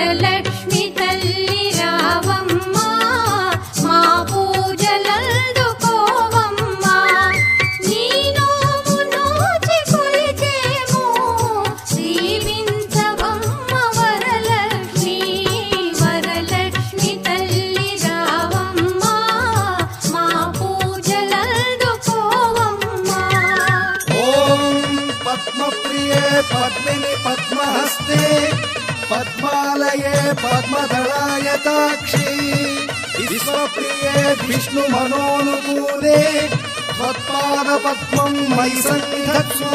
వరలక్ష్మి తల్లి రావమ్మ మా పూజలందుకోవమ్మ నీ నోము నోచి కొలిచేము దీవించవమ్మ వరలక్ష్మి. వరలక్ష్మి తల్లి రావమ్మ మా పద్మిని పద్మహస్తే. పద్మాలయే పద్మదళాయతాక్షి విశ్వప్రియే విష్ణు మనోనుకూలే. త్వత్పాద పద్మం మయి సన్నిధత్స్వ